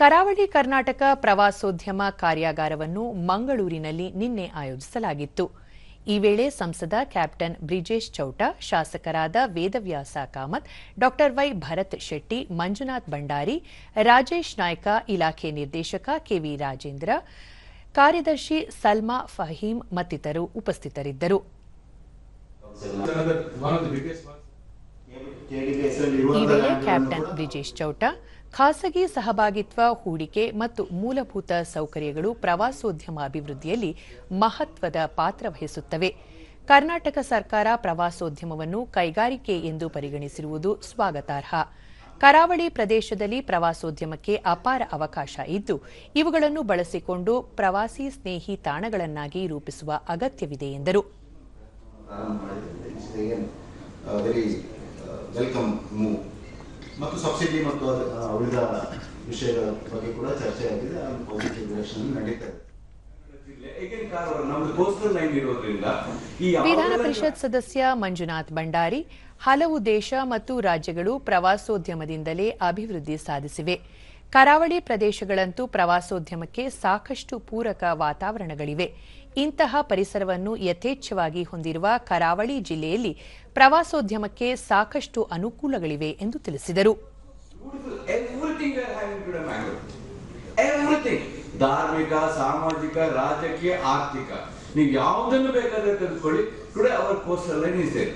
ಕರಾವಳಿ ಕರ್ನಾಟಕ ಪ್ರವಾಸೋದ್ಯಮ ಕಾರ್ಯಾಗಾರವನ್ನು ಮಂಗಳೂರಿನಲ್ಲಿ ನಿನ್ನೆ ಆಯೋಜಿಸಲಾಗಿತ್ತು. ಈ ವೇಳೆ ಸಂಸದ ಕ್ಯಾಪ್ಟನ್ ಬ್ರಿಜೇಶ್ ಚೌಟ, ಶಾಸಕರಾದ ವೇದವ್ಯಾಸ ಕಾಮತ್ ಡಾ ವೈ ಭರತ್ ಶೆಟ್ಟಿ, ಮಂಜುನಾಥ್ ಭಂಡಾರಿ, ರಾಜೇಶ್ ನಾಯ್ಕ, ಇಲಾಖೆ ನಿರ್ದೇಶಕ ಕೆವಿ ರಾಜೇಂದ್ರ, ಕಾರ್ಯದರ್ಶಿ ಸಲ್ಮಾ ಫಹೀಂ ಮತ್ತಿತರರು ಉಪಸ್ಥಿತರಿದ್ದರು. ವೇಳೆ ಕ್ಯಾಪ್ಟನ್ ಬ್ರಿಜೇಶ್ ಚೌಟ. ಖಾಸಗಿ ಸಹಭಾಗಿತ್ವ ಹೂಡಿಕೆ ಮತ್ತು ಮೂಲಭೂತ ಸೌಕರ್ಯಗಳು ಪ್ರವಾಸೋದ್ಯಮ ಅಭಿವೃದ್ಧಿಯಲ್ಲಿ ಮಹತ್ವದ ಪಾತ್ರ ವಹಿಸುತ್ತವೆ. ಕರ್ನಾಟಕ ಸರ್ಕಾರ ಪ್ರವಾಸೋದ್ಯಮವನ್ನು ಕೈಗಾರಿಕೆ ಎಂದು ಪರಿಗಣಿಸಿರುವುದು ಸ್ವಾಗತಾರ್ಹ. ಕರಾವಳಿ ಪ್ರದೇಶದಲ್ಲಿ ಪ್ರವಾಸೋದ್ಯಮಕ್ಕೆ ಅಪಾರ ಅವಕಾಶ ಇದ್ದು ಇವುಗಳನ್ನು ಬಳಸಿಕೊಂಡು ಪ್ರವಾಸಿ ಸ್ನೇಹಿ ತಾಣಗಳನ್ನಾಗಿ ರೂಪಿಸುವ ಅಗತ್ಯವಿದೆ ಎಂದರು. ವೆಲ್ಕಮ್ ಮೂವ್ ಮತ್ತು ಸಬ್ಸಿಡಿ ಮತ್ತು ಉಳಿದ ವಿಷಯಗಳ ಬಗ್ಗೆ ಕೂಡ ಚರ್ಚೆ ಆಗಿದೆ. ಅದು ಪಾಸಿಟಿವ್ ಡೈರೆಕ್ಷನ್ ನಡೀತಾ ಇದೆ. ವಿಧಾನ ಪರಿಷತ್ ಸದಸ್ಯ ಮಂಜುನಾಥ್ ಭಂಡಾರಿ ಹಲವು ದೇಶ ಮತ್ತು ರಾಜ್ಯಗಳು ಪ್ರವಾಸೋದ್ಯಮದಿಂದಲೇ ಅಭಿವೃದ್ಧಿ ಸಾಧಿಸಿವೆ. ಕರಾವಳಿ ಪ್ರದೇಶಗಳಂತೂ ಪ್ರವಾಸೋದ್ಯಮಕ್ಕೆ ಸಾಕಷ್ಟು ಪೂರಕ ವಾತಾವರಣಗಳಿವೆ. ಇಂತಹ ಪರಿಸರವನ್ನು ಯಥೇಚ್ಛವಾಗಿ ಹೊಂದಿರುವ ಕರಾವಳಿ ಜಿಲ್ಲೆಯಲ್ಲಿ ಪ್ರವಾಸೋದ್ಯಮಕ್ಕೆ ಸಾಕಷ್ಟು ಅನುಕೂಲಗಳಿವೆ ಎಂದು ತಿಳಿಸಿದರು. ಧಾರ್ಮಿಕ, ಸಾಮಾಜಿಕ, ರಾಜಕೀಯ, ಆರ್ಥಿಕ. ನೀವು ಯಾವುದನ್ನು ಬೇಕಾದ್ರೆ ತೆಗೆದುಕೊಳ್ಳಿ. Today hour course there